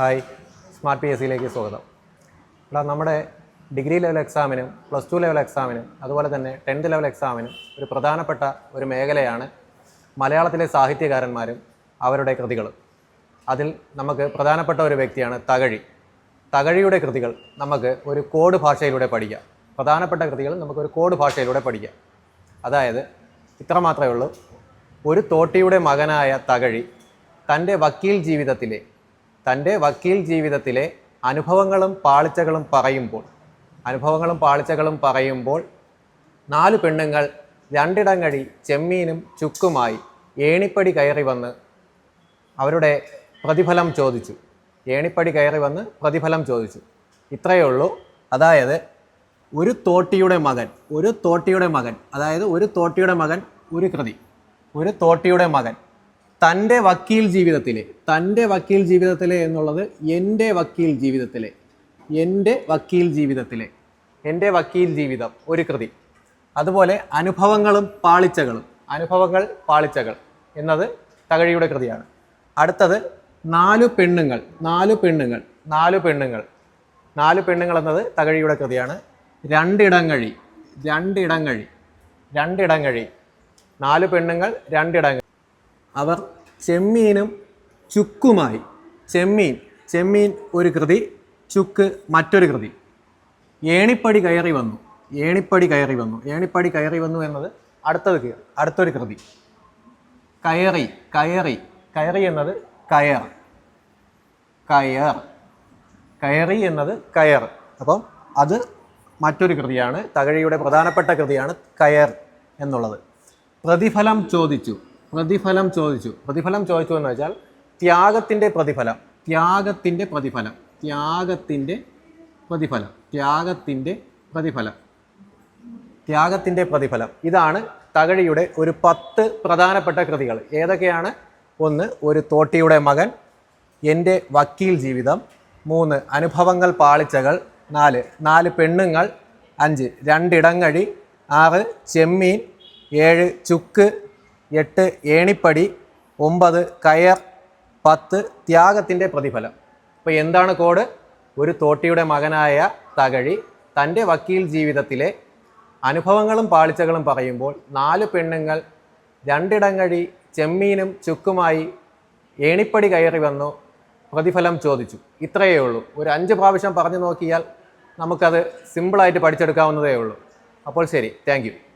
Hi smart P S സിയിലേക്ക് സ്വാഗതം. ഇവിടെ നമ്മുടെ ഡിഗ്രി ലെവൽ എക്സാമിനും പ്ലസ് ടു ലെവൽ എക്സാമിനും അതുപോലെ തന്നെ ടെൻത്ത് ലെവൽ എക്സാമിനും ഒരു പ്രധാനപ്പെട്ട ഒരു മേഖലയാണ് മലയാളത്തിലെ സാഹിത്യകാരന്മാരും അവരുടെ കൃതികളും അതിൽ നമുക്ക് പ്രധാനപ്പെട്ട ഒരു വ്യക്തിയാണ് തകഴി. തകഴിയുടെ കൃതികൾ നമുക്ക് ഒരു കോഡ് ഭാഷയിലൂടെ പഠിക്കാം. പ്രധാനപ്പെട്ട കൃതികൾ നമുക്ക് ഒരു കോഡ് ഭാഷയിലൂടെ പഠിക്കാം. അതായത് ഇത്ര മാത്രമേ ഉള്ളൂ. ഒരു തോട്ടിയുടെ മകനായ തകഴി തന്റെ വക്കീൽ ജീവിതത്തിലെ തന്റെ വക്കീൽ ജീവിതത്തിലെ അനുഭവങ്ങളും പാളിച്ചകളും പറയുമ്പോൾ അനുഭവങ്ങളും പാളിച്ചകളും പറയുമ്പോൾ നാല് പെണ്ണുങ്ങൾ രണ്ടിടങ്ങഴി ചെമ്മീനും ചുക്കുമായി ഏണിപ്പടി കയറി വന്ന് അവരുടെ പ്രതിഫലം ചോദിച്ചു. ഏണിപ്പടി കയറി വന്ന് പ്രതിഫലം ചോദിച്ചു. ഇത്രയേ ഉള്ളൂ. അതായത് ഒരു തോട്ടിയുടെ മകൻ ഒരു തോട്ടിയുടെ മകൻ അതായത് ഒരു തോട്ടിയുടെ മകൻ ഒരു കൃതി. ഒരു തോട്ടിയുടെ മകൻ. തന്റെ വക്കീൽ ജീവിതത്തിലെ തന്റെ വക്കീൽ ജീവിതത്തിലെ എന്നുള്ളത് എന്റെ വക്കീൽ ജീവിതത്തിലെ എന്റെ വക്കീൽ ജീവിതത്തിലെ എന്റെ വക്കീൽ ജീവിതം ഒരു കൃതി. അതുപോലെ അനുഭവങ്ങളും പാളിച്ചകളും അനുഭവങ്ങൾ പാളിച്ചകൾ എന്നത് തകഴിയുടെ കൃതിയാണ്. അടുത്തത് നാലു പെണ്ണുങ്ങൾ നാലു പെണ്ണുങ്ങൾ നാലു പെണ്ണുങ്ങൾ. നാലു പെണ്ണുങ്ങൾ എന്നത് തകഴിയുടെ കൃതിയാണ്. രണ്ടിടങ്ങഴി രണ്ടിടങ്ങഴി രണ്ടിടങ്ങഴി. നാലു പെണ്ണുങ്ങൾ രണ്ടിടങ്ങഴി. അവർ ചെമ്മീനും ചുക്കുമായി. ചെമ്മീൻ ചെമ്മീൻ ഒരു കൃതി ചുക്ക് മറ്റൊരു കൃതി. ഏണിപ്പടി കയറി വന്നു. ഏണിപ്പടി കയറി വന്നു. ഏണിപ്പടി കയറി വന്നു എന്നത് അടുത്തത് അടുത്തൊരു കൃതി. കയറി കയറി. കയറി എന്നത് കയർ. കയർ. കയറി എന്നത് കയർ. അപ്പം അത് മറ്റൊരു കൃതിയാണ്. തകഴിയുടെ പ്രധാനപ്പെട്ട കൃതിയാണ് കയർ എന്നുള്ളത്. പ്രതിഫലം ചോദിച്ചു. പ്രതിഫലം ചോദിച്ചു. പ്രതിഫലം ചോദിച്ചു എന്ന് വെച്ചാൽ ത്യാഗത്തിന്റെ പ്രതിഫലം. ത്യാഗത്തിന്റെ പ്രതിഫലം. ത്യാഗത്തിന്റെ പ്രതിഫലം. ത്യാഗത്തിന്റെ പ്രതിഫലം. ത്യാഗത്തിന്റെ പ്രതിഫലം. ഇതാണ് തകഴിയുടെ ഒരു പത്ത് പ്രധാനപ്പെട്ട കൃതികൾ. ഏതൊക്കെയാണ്? ഒന്ന് ഒരു തോട്ടിയുടെ മകൻ. എന്റെ വക്കീൽ ജീവിതം. മൂന്ന് അനുഭവങ്ങൾ പാളിച്ചകൾ. നാല് നാല് പെണ്ണുങ്ങൾ. അഞ്ച് രണ്ടിടങ്ങഴി. ആറ് ചെമ്മീൻ. ഏഴ് ചുക്ക്. എട്ട് ഏണിപ്പടി ഒമ്പത് കയർ പത്ത് ത്യാഗത്തിന്റെ പ്രതിഫലം. അപ്പോൾ എന്താണ് കോഡ്? ഒരു തോട്ടിയുടെ മകനായ തകഴി തന്റെ വക്കീൽ ജീവിതത്തിലെ അനുഭവങ്ങളും പാളിച്ചകളും പറയുമ്പോൾ നാല് പെണ്ണുങ്ങൾ രണ്ടിടങ്ങഴി ചെമ്മീനും ചുക്കുമായി ഏണിപ്പടി കയറി വന്നു പ്രതിഫലം ചോദിച്ചു. ഇത്രയേ ഉള്ളൂ. ഒരു അഞ്ച് പ്രാവശ്യം പറഞ്ഞു നോക്കിയാൽ നമുക്കത് സിമ്പിളായിട്ട് പഠിച്ചെടുക്കാവുന്നതേ ഉള്ളൂ. അപ്പോൾ ശരി. താങ്ക്